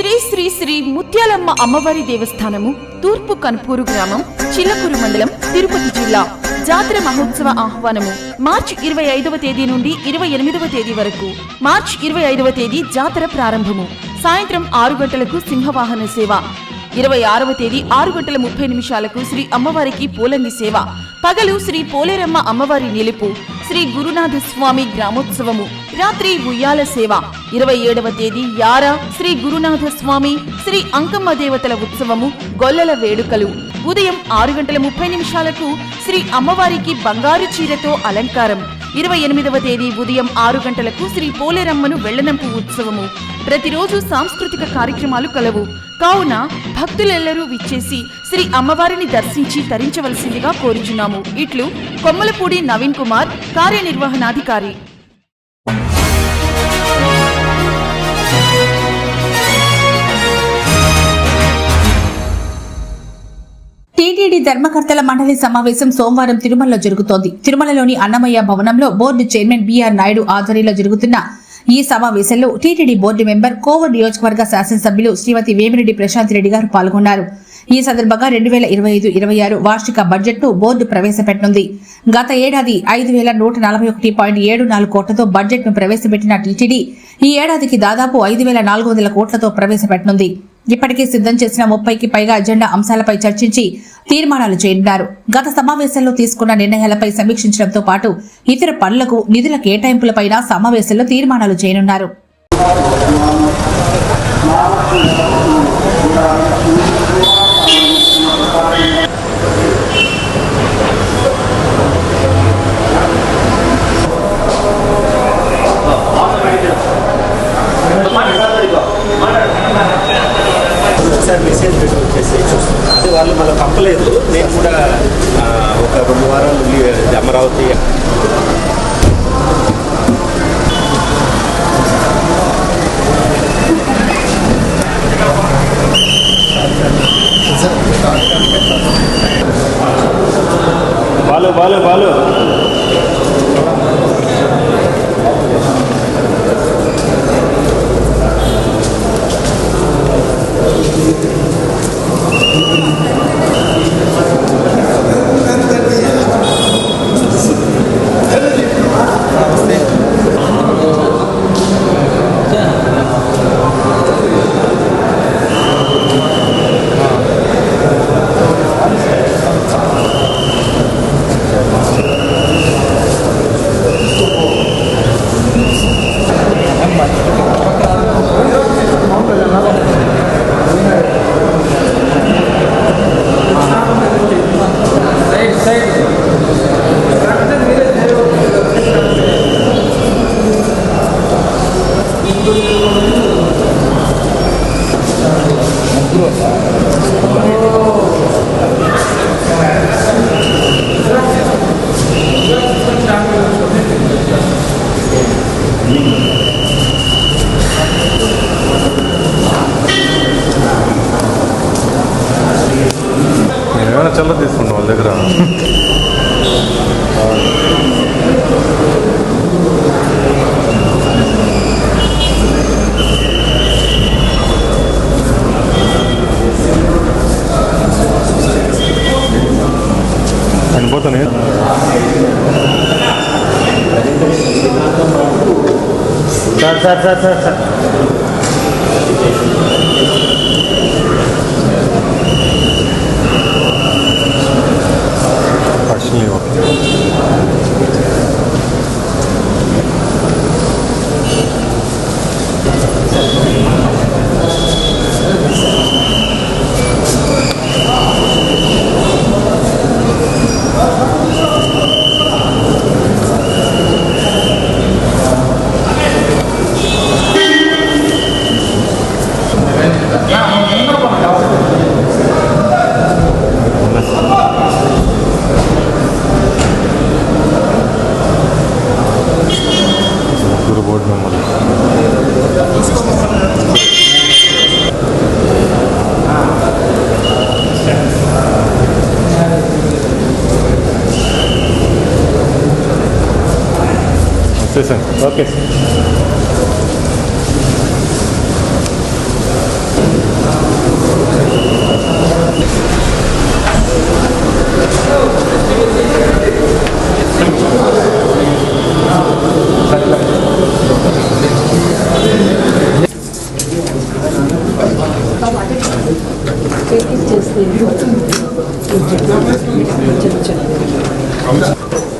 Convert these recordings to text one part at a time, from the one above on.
శ్రీ శ్రీ శ్రీ ముత్యాలమ్మ అమ్మవారి దేవస్థానము తూర్పు కన్పూరు గ్రామం చిల్లకూరు మండలం తిరుపతి జిల్లా. జాతర మహోత్సవ ఆహ్వానము మార్చి ఇరవై ఐదవ తేదీ నుండి ఇరవై ఎనిమిదవ తేదీ వరకు. మార్చి ఇరవై ఐదవ తేదీ జాతర ప్రారంభము. సాయంత్రం ఆరు గంటలకు సింహవాహన సేవ. ఇరవై ఆరవ తేదీ ఆరు గంటల ముప్పై నిమిషాలకు శ్రీ అమ్మవారికి పూలంగి సేవ. పగలు శ్రీ పోలేరమ్మ అమ్మవారి నిలుపు శ్రీ గురునాథ స్వామి గ్రామోత్సవము రాత్రి ఉయ్యాల సేవ. ఇరవై ఏడవ తేదీ యార శ్రీ గురునాథ స్వామి శ్రీ అంకమ్మ దేవతల ఉత్సవము గొల్లల వేడుకలు. ఉదయం ఆరు గంటల ముప్పై నిమిషాలకు శ్రీ అమ్మవారికి బంగారు చీరతో అలంకారం. ఇరవై ఎనిమిదవ తేదీ ఉదయం ఆరు గంటలకు శ్రీ పోలేరమ్మను వెళ్ళనంపు ఉత్సవము. ప్రతిరోజు సాంస్కృతిక కార్యక్రమాలు కలవు. కావున భక్తులెల్లరూ విచ్చేసి శ్రీ అమ్మవారిని దర్శించి తరించవలసిందిగా కోరుచున్నాము. ఇట్లు కొమ్మలపూడి నవీన్ కుమార్ కార్యనిర్వహణాధికారి. ధర్మకర్తల మండలి సమావేశం సోమవారం తిరుమలలో జరుగుతోంది. తిరుమలలోని అన్నమయ్య భవనంలో బోర్డు చైర్మన్ బీఆర్ నాయుడు ఆధ్వర్యంలో జరుగుతున్న ఈ సమావేశంలో టీటీడీ బోర్డు మెంబర్ కోవూరు నియోజకవర్గ శాసనసభ్యులు శ్రీమతి వేమిరెడ్డి ప్రశాంత్ రెడ్డి గారు పాల్గొన్నారు. ఈ సందర్భంగా రెండు వేల ఇరవై ఐదు ఇరవై ఆరు వార్షిక బడ్జెట్ను బోర్డు ప్రవేశపెట్టనుంది. గత ఏడాది ఐదు వేల నూట నలభై ఒకటి పాయింట్ ఏడు నాలుగు కోట్లతో బడ్జెట్ను ప్రవేశపెట్టిన టీటీడీ ఈ ఏడాదికి దాదాపు ఐదు వేల నాలుగు వందల కోట్లతో ప్రవేశపెట్టనుంది. ఇప్పటికే సిద్ధం చేసిన ముప్పైకి పైగా అజెండా అంశాలపై చర్చించి తీర్మానాలు చేయనున్నారు. గత సమావేశంలో తీసుకున్న నిర్ణయాలపై సమీక్షించడంతో పాటు ఇతర పనులకు నిధుల కేటాయింపులపైన సమావేశంలో తీర్మానాలు చేయనున్నారు. పోతానే sir sir sir sir sir okay sir okay sir చేస్తే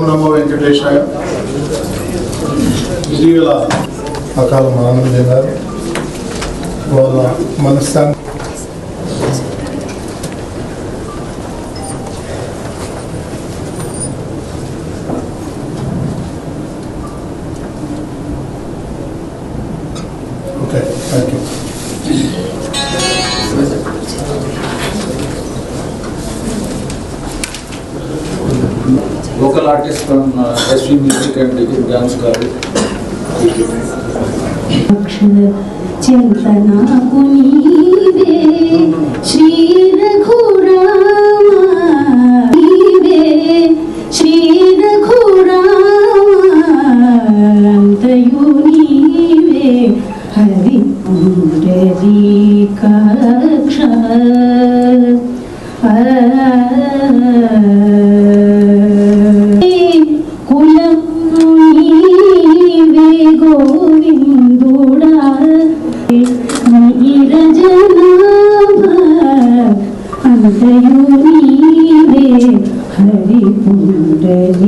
ఓం నమో వెంకటేశాయ. ఇటీవల అకాల మరణం చెందారు వాళ్ళ మనస్థానం okay thank you local artist from uh, SV Music and Deacon Dance Gallery. चिंतना कुनीवे श्री रघुरामा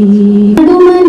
どうも。